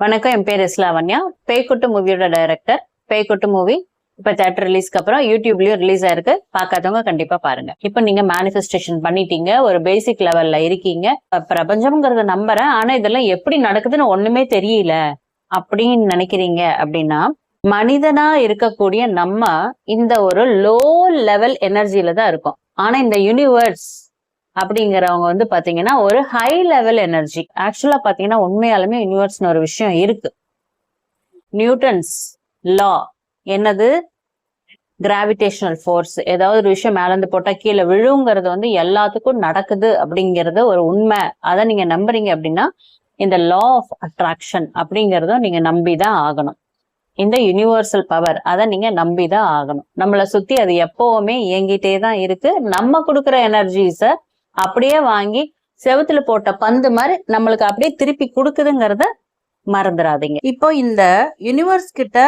வணக்கம் என் பேர் இஸ்லாவன்யா பேய்க்குட்டு மூவியோட டைரக்டர் பேய்க்குட்டு மூவி இப்ப தேட்டர் ரிலீஸ்க்கு அப்புறம் யூடியூப்லயும் ரிலீஸ் ஆயிருக்கு. பார்க்காதவங்க கண்டிப்பா பாருங்க. இப்ப நீங்க மேனிஃபெஸ்டேஷன் பண்ணிட்டீங்க ஒரு பேசிக் லெவல்ல இருக்கீங்க. பிரபஞ்சம்ங்கிறத நம்புறேன். ஆனா இதெல்லாம் எப்படி நடக்குதுன்னு ஒண்ணுமே தெரியல. அப்படின்னு நினைக்கிறீங்க அப்படின்னா மனிதனா இருக்கக்கூடிய நம்ம இந்த ஒரு லோ லெவல் எனர்ஜில தான் இருக்கோம். ஆனா இந்த யூனிவர்ஸ் அப்படிங்கிறவங்க வந்து பாத்தீங்கன்னா ஒரு ஹை லெவல் எனர்ஜி ஆக்சுவலா பாத்தீங்கன்னா உண்மையாலுமே யூனிவர்ஸ்னு ஒரு விஷயம் இருக்கு. நியூட்டன்ஸ் லா என்னது? கிராவிடேஷனல் ஃபோர்ஸ் ஏதாவது ஒரு விஷயம் மேலேந்து போட்டால் கீழே விழுங்கிறது வந்து எல்லாத்துக்கும் நடக்குது அப்படிங்கிறது ஒரு உண்மை. அதை நீங்கள் நம்புறீங்க அப்படின்னா இந்த லா ஆஃப் அட்ராக்ஷன் அப்படிங்கிறதும் நீங்கள் நம்பி தான் ஆகணும். இந்த யுனிவர்சல் பவர் அதை நீங்க நம்பிதான் ஆகணும். நம்மளை சுத்தி அது எப்பவுமே இயங்கிட்டே தான் இருக்கு. நம்ம கொடுக்குற எனர்ஜிஸை அப்படியே வாங்கி செவுத்துல போட்ட பந்து மாதிரி நம்மளுக்கு அப்படியே திருப்பி கொடுக்குதுங்கிறத மறந்துடாதீங்க இப்போ இந்த யூனிவர்ஸ் கிட்ட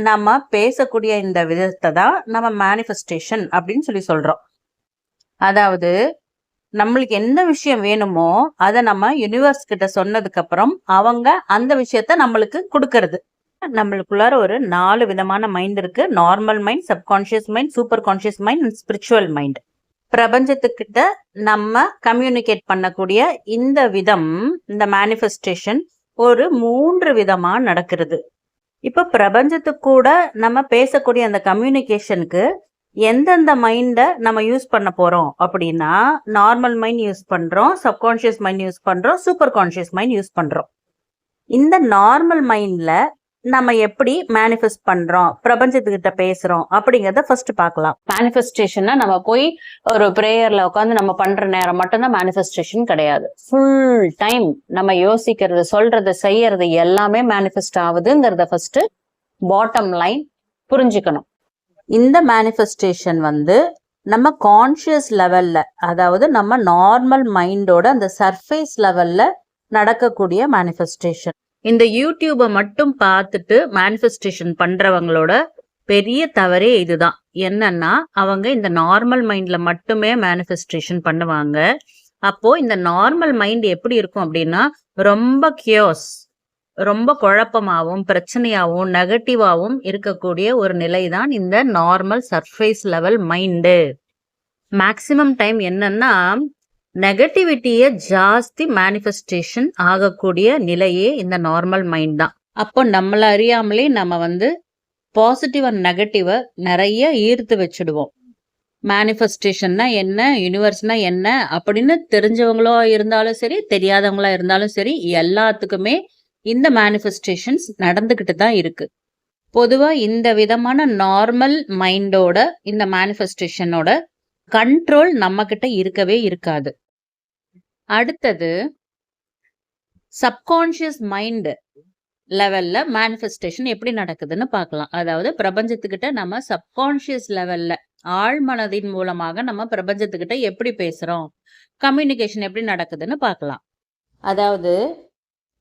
நம்ம பேசக்கூடிய இந்த விதத்தை தான் நம்ம மேனிஃபெஸ்டேஷன் அப்படின்னு சொல்லி சொல்றோம். அதாவது நம்மளுக்கு என்ன விஷயம் வேணுமோ அதை நம்ம யூனிவர்ஸ் கிட்ட சொன்னதுக்கு அப்புறம் அவங்க அந்த விஷயத்த நம்மளுக்கு கொடுக்கறது. நம்மளுக்குள்ளார ஒரு நாலு விதமான மைண்ட் இருக்கு. Normal mind subconscious mind super conscious mind and spiritual mind பிரபஞ்சத்துக்கிட்ட நம்ம கம்யூனிகேட் பண்ணக்கூடிய இந்த விதம் இந்த மேனிஃபெஸ்டேஷன் ஒரு மூன்று விதமா நடக்கிறது. இப்போ பிரபஞ்சத்துக்கு கூட நம்ம பேசக்கூடிய அந்த கம்யூனிகேஷனுக்கு எந்தெந்த மைண்டை நம்ம யூஸ் பண்ண போகிறோம் அப்படின்னா நார்மல் மைண்ட் யூஸ் பண்ணுறோம் சப்கான்ஷியஸ் மைண்ட் யூஸ் பண்ணுறோம் சூப்பர் கான்ஷியஸ் மைண்ட் யூஸ் பண்ணுறோம் இந்த நார்மல் மைண்டில் நம்ம எப்படி மேனிஃபெஸ்ட் பண்றோம் பிரபஞ்சத்துக்கிட்ட பேசுறோம் அப்படிங்கறத ஃபர்ஸ்ட் பார்க்கலாம். மேனிஃபெஸ்டேஷன்னா நம்ம போய் ஒரு பிரேயர்ல உட்காந்து நம்ம பண்ற நேரம் மட்டும்தான் மேனிஃபெஸ்டேஷன் கிடையாது. ஃபுல் டைம் நம்ம யோசிக்கிறது சொல்றது செய்யறது எல்லாமே மேனிஃபெஸ்ட் ஆகுதுங்கிறத ஃபர்ஸ்ட் பாட்டம் லைன் புரிஞ்சுக்கணும். இந்த மேனிஃபெஸ்டேஷன் வந்து நம்ம கான்ஷியஸ் லெவல்ல அதாவது நம்ம நார்மல் மைண்டோட அந்த சர்ஃபேஸ் லெவல்ல நடக்கக்கூடிய மேனிஃபெஸ்டேஷன் இந்த யூடியூபை மட்டும் பார்த்துட்டு மேனிஃபெஸ்டேஷன் பண்றவங்களோட பெரிய தவறே இதுதான். என்னன்னா அவங்க இந்த நார்மல் மைண்ட்ல மட்டுமே மேனிஃபெஸ்டேஷன் பண்ணுவாங்க. அப்போ இந்த நார்மல் மைண்ட் எப்படி இருக்கும் அப்படின்னா ரொம்ப கியோஸ் ரொம்ப குழப்பமாகவும் பிரச்சனையாகவும் நெகட்டிவாகவும் இருக்கக்கூடிய ஒரு நிலை தான் இந்த normal surface level mind maximum time என்னன்னா நெகட்டிவிட்டியை ஜாஸ்தி மேனிஃபெஸ்டேஷன் ஆகக்கூடிய நிலையே இந்த நார்மல் மைண்ட் தான். அப்போ நம்மளை அறியாமலே நம்ம வந்து பாசிட்டிவ் அண்ட் நெகட்டிவை நிறைய ஈர்த்து வச்சுடுவோம். மேனிஃபெஸ்டேஷன்னா என்ன யூனிவர்ஸ்னா என்ன அப்படின்னு தெரிஞ்சவங்களோ இருந்தாலும் சரி தெரியாதவங்களா இருந்தாலும் சரி எல்லாத்துக்குமே இந்த மேனிஃபெஸ்டேஷன்ஸ் நடந்துக்கிட்டு தான் இருக்கு. பொதுவாக இந்த விதமான நார்மல் மைண்டோட இந்த மேனிஃபெஸ்டேஷனோட கண்ட்ரோல் நம்மக்கிட்ட இருக்கவே இருக்காது. அடுத்தது சப்கான்ஷியஸ் மைண்டு லெவல்ல மேனிஃபெஸ்டேஷன் எப்படி நடக்குதுன்னு பார்க்கலாம். அதாவது பிரபஞ்சத்துக்கிட்ட நம்ம சப்கான்ஷியஸ் லெவல்ல ஆழ்மனதின் மூலமாக நம்ம பிரபஞ்சத்துக்கிட்ட எப்படி பேசுறோம்? கம்யூனிகேஷன் எப்படி நடக்குதுன்னு பார்க்கலாம். அதாவது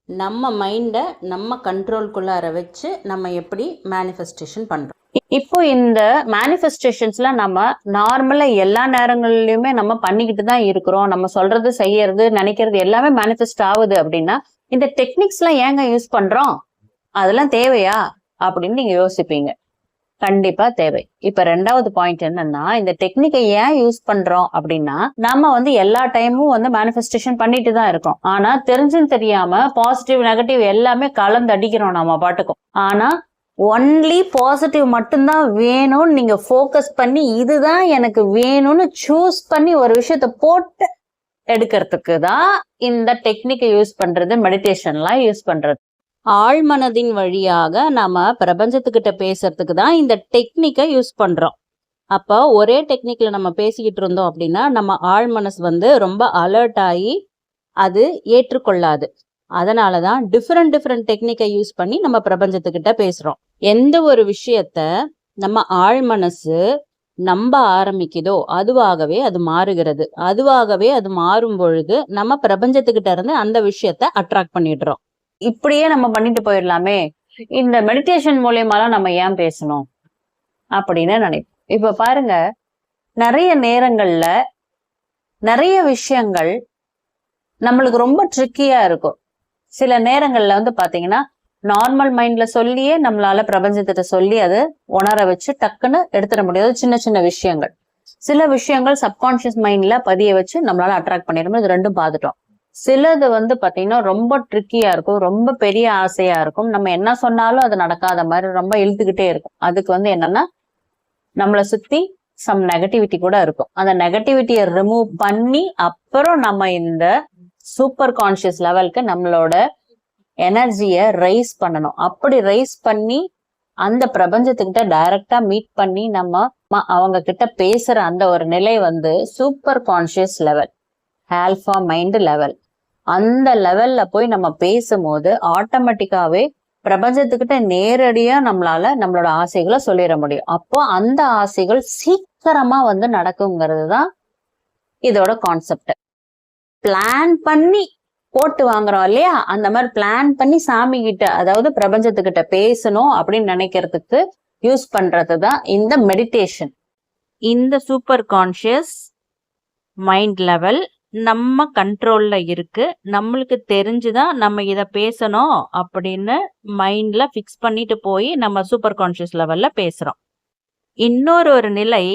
நம்ம மைண்டை நம்ம கண்ட்ரோல்குள்ளார வச்சு நம்ம எப்படி மேனிஃபெஸ்டேஷன் பண்ணுறோம் இப்போ இந்த மேனிஃபெஸ்டேஷன்ஸ்ல நம்ம நார்மலா எல்லா நேரங்கள்லயுமே நம்ம பண்ணிக்கிட்டு தான் இருக்கிறோம். நம்ம சொல்றது செய்யறது நினைக்கிறது எல்லாமே மேனிஃபெஸ்ட் ஆகுது அப்படின்னா இந்த டெக்னிக்ஸ் எல்லாம் ஏங்க யூஸ் பண்றோம்? அதெல்லாம் தேவையா? அப்படின்னு நீங்க யோசிப்பீங்க. கண்டிப்பா தேவை. இப்ப ரெண்டாவது பாயிண்ட் என்னன்னா இந்த டெக்னிக்கை ஏன் யூஸ் பண்றோம் அப்படின்னா நம்ம வந்து எல்லா டைமும் வந்து மேனிஃபெஸ்டேஷன் பண்ணிட்டு தான் இருக்கோம். ஆனா தெரிஞ்சும் தெரியாம பாசிட்டிவ் நெகட்டிவ் எல்லாமே கலந்து அடிக்கிறோம் நம்ம பாட்டுக்கும். ஆனா ஒன்லி பாசிட்டிவ் மட்டும்தான் வேணும்னு நீங்க ஃபோக்கஸ் பண்ணி இதுதான் எனக்கு வேணும்னு சூஸ் பண்ணி ஒரு விஷயத்த போட்டு எடுக்கிறதுக்கு தான் இந்த டெக்னிக்கை யூஸ் பண்றது மெடிடேஷன்லாம் யூஸ் பண்றது. ஆழ்மனதின் வழியாக நம்ம பிரபஞ்சத்துக்கிட்ட பேசுறதுக்கு தான் இந்த டெக்னிக்கை யூஸ் பண்றோம். அப்போ ஒரே டெக்னிக்ல நம்ம பேசிக்கிட்டு இருந்தோம் அப்படின்னா நம்ம ஆழ்மனசு வந்து ரொம்ப அலர்ட் ஆகி அது ஏற்றுக்கொள்ளாது. அதனால தான் டிஃப்ரெண்ட் டிஃப்ரெண்ட் டெக்னிக்கை யூஸ் பண்ணி நம்ம பிரபஞ்சத்துக்கிட்ட பேசுகிறோம் எந்த ஒரு விஷயத்த நம்ம ஆழ் மனசு நம்ப ஆரம்பிக்குதோ அதுவாகவே அது மாறுகிறது. அதுவாகவே அது மாறும் பொழுது நம்ம பிரபஞ்சத்துக்கிட்ட இருந்து அந்த விஷயத்த அட்ராக்ட் பண்ணிடுறோம். இப்படியே நம்ம பண்ணிட்டு போயிடலாமே. இந்த மெடிடேஷன் மூலியமாலாம் நம்ம ஏன் பேசணும்? அப்படின்னு நினைப்போம். இப்ப பாருங்க நிறைய நேரங்கள்ல நிறைய விஷயங்கள் நம்மளுக்கு ரொம்ப ட்ரிக்கியா இருக்கும். சில நேரங்கள்ல வந்து பாத்தீங்கன்னா நார்மல் மைண்ட்ல சொல்லியே நம்மளால பிரபஞ்சத்திட்ட சொல்லி அதை உணர வச்சு டக்குன்னு எடுத்துட முடியாது. சின்ன சின்ன விஷயங்கள். சில விஷயங்கள் சப்கான்சியஸ் மைண்ட்ல பதிய வச்சு நம்மளால அட்ராக்ட் பண்ணிடும் இது ரெண்டும் பார்த்துட்டோம் சிலது வந்து பாத்தீங்கன்னா ரொம்ப ட்ரிக்கியா இருக்கும். ரொம்ப பெரிய ஆசையா இருக்கும். நம்ம என்ன சொன்னாலும் அது நடக்காத மாதிரி ரொம்ப இழுத்துக்கிட்டே இருக்கும். அதுக்கு வந்து என்னன்னா நம்மளை சுத்தி சம் நெகட்டிவிட்டி கூட இருக்கும். அந்த நெகட்டிவிட்டியை ரிமூவ் பண்ணி அப்புறம் நம்ம இந்த சூப்பர் கான்சியஸ் லெவலுக்கு நம்மளோட எனர்ஜியை ரைஸ் பண்ணணும். அப்படி ரைஸ் பண்ணி அந்த பிரபஞ்சத்துக்கிட்ட டைரக்டா மீட் பண்ணி நம்ம ம- அவங்க கிட்ட பேசுற அந்த ஒரு நிலை வந்து super conscious level alpha mind level அந்த லெவல்ல போய் நம்ம பேசும்போது ஆட்டோமேட்டிக்காவே பிரபஞ்சத்துக்கிட்ட நேரடியா நம்மளால நம்மளோட ஆசைகளை சொல்லிட முடியும். அப்போ அந்த ஆசைகள் சீக்கிரமா வந்து நடக்குங்கிறது தான் இதோட கான்செப்ட் பிளான் பண்ணி போட்டு வாங்குறோம் இல்லையா? அந்த மாதிரி பிளான் பண்ணி சாமி கிட்ட அதாவது பிரபஞ்சத்துக்கிட்ட பேசணும் அப்படின்னு நினைக்கிறதுக்கு யூஸ் பண்றது தான் இந்த மெடிடேஷன் இந்த சூப்பர் கான்ஷியஸ் மைண்ட் லெவல் நம்ம கண்ட்ரோல்ல இருக்கு. நம்மளுக்கு தெரிஞ்சுதான் நம்ம இதை பேசணும் அப்படின்னு மைண்ட்ல ஃபிக்ஸ் பண்ணிட்டு போய் நம்ம சூப்பர் கான்ஷியஸ் லெவல்ல பேசுறோம். இன்னொரு ஒரு நிலை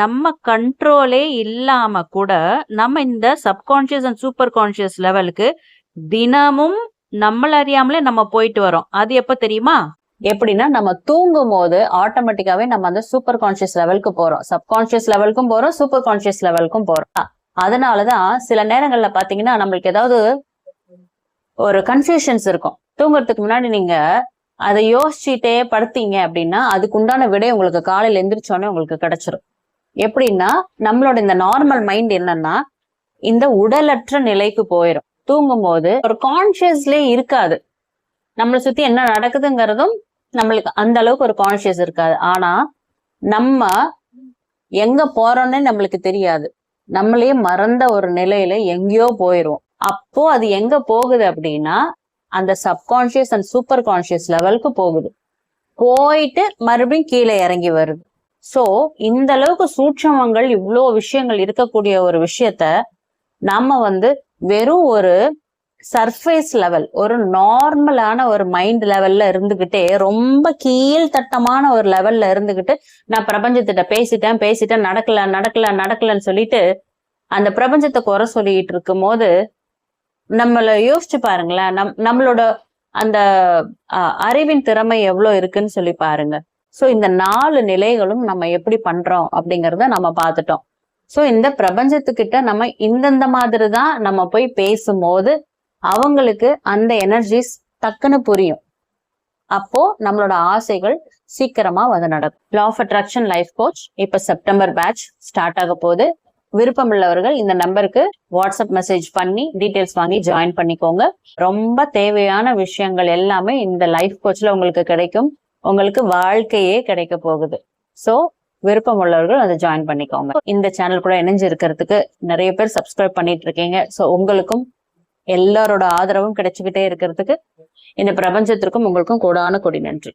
நம்ம கண்ட்ரோலே இல்லாம கூட நம்ம இந்த சப்கான்சியஸ் அண்ட் சூப்பர் கான்ஷியஸ் லெவலுக்கு தினமும் நம்மள அறியாமலே நம்ம போயிட்டு வரோம். அது எப்ப தெரியுமா? எப்படின்னா நம்ம தூங்கும் போது ஆட்டோமேட்டிக்காவே நம்ம அந்த சூப்பர் கான்சியஸ் லெவலுக்கு போறோம். சப்கான்சியஸ் லெவலுக்கும் போறோம் சூப்பர் கான்ஷியஸ் லெவலுக்கும் போறோம் அதனாலதான் சில நேரங்கள்ல பாத்தீங்கன்னா நம்மளுக்கு ஏதாவது ஒரு கன்ஃபியூஷன்ஸ் இருக்கும். தூங்குறதுக்கு முன்னாடி நீங்க அதை யோசிச்சுட்டே படுத்தீங்க அப்படின்னா அதுக்கு உண்டான விடை உங்களுக்கு காலையில எந்திரிச்சோடனே உங்களுக்கு கிடைச்சிரும். எப்படின்னா நம்மளோட இந்த நார்மல் மைண்ட் என்னன்னா இந்த உடலற்ற நிலைக்கு போயிடும் தூங்கும் போது ஒரு கான்சியஸ்லயே இருக்காது. நம்மளை சுத்தி என்ன நடக்குதுங்கிறதும் நம்மளுக்கு அந்த அளவுக்கு ஒரு கான்சியஸ் இருக்காது. ஆனா நம்ம எங்க போறோம்னே நம்மளுக்கு தெரியாது. நம்மளே மறந்த ஒரு நிலையில எங்கேயோ போயிடுவோம் அப்போ அது எங்க போகுது அப்படின்னா அந்த சப்கான்ஷியஸ் அண்ட் சூப்பர் கான்ஷியஸ் லெவலுக்கு போகுது. போயிட்டு மறுபடியும் கீழே இறங்கி வருது. ஸோ இந்த அளவுக்கு சூட்சமங்கள் இவ்வளோ விஷயங்கள் இருக்கக்கூடிய ஒரு விஷயத்த நம்ம வந்து வெறும் ஒரு சர்ஃபேஸ் லெவல் ஒரு நார்மலான ஒரு மைண்ட் லெவல்ல இருந்துகிட்டே ரொம்ப கீழ்த்தட்டமான ஒரு லெவல்ல இருந்துகிட்டு நான் பிரபஞ்சத்திட்ட பேசிட்டேன் பேசிட்டேன் நடக்கல நடக்கல நடக்கலன்னு சொல்லிட்டு அந்த பிரபஞ்சத்தை குறை சொல்லிட்டு இருக்கும் போது நம்மளை யோசிச்சு பாருங்களேன். நம் நம்மளோட அந்த அஹ், அறிவின் திறமை எவ்வளவு இருக்குன்னு சொல்லி பாருங்க. சோ இந்த நாலு நிலைகளும் நம்ம எப்படி பண்றோம் அப்படிங்கறத நம்ம பார்த்துட்டோம். சோ இந்த பிரபஞ்சத்துக்கிட்ட நம்ம இந்தந்த மாதிரி தான் நம்ம போய் பேசும்போது அவங்களுக்கு அந்த எனர்ஜிஸ் டக்குன்னு புரியும். அப்போ நம்மளோட ஆசைகள் சீக்கிரமா வந்து நடக்கும். Law of attraction life coach இப்ப செப்டம்பர் பேட்ச் ஸ்டார்ட் ஆக போகுது. விருப்பம் உள்ளவர்கள் இந்த நம்பருக்கு வாட்ஸ்அப் மெசேஜ் பண்ணி டீட்டெயில்ஸ் வாங்கி ஜாயின் பண்ணிக்கோங்க. ரொம்ப தேவையான விஷயங்கள் எல்லாமே இந்த லைஃப் கோச்ல உங்களுக்கு கிடைக்கும். உங்களுக்கு வாழ்க்கையே கிடைக்க போகுது. சோ விருப்பம் உள்ளவர்கள் அதை ஜாயின் பண்ணிக்கோங்க. இந்த சேனல் கூட இணைஞ்சு இருக்கிறதுக்கு நிறைய பேர் சப்ஸ்கிரைப் பண்ணிட்டு இருக்கீங்க சோ உங்களுக்கும் எல்லாரோட ஆதரவும் கிடைச்சுக்கிட்டே இருக்கிறதுக்கு இந்த பிரபஞ்சத்திற்கும் உங்களுக்கும் கூடான கொடி நன்றி.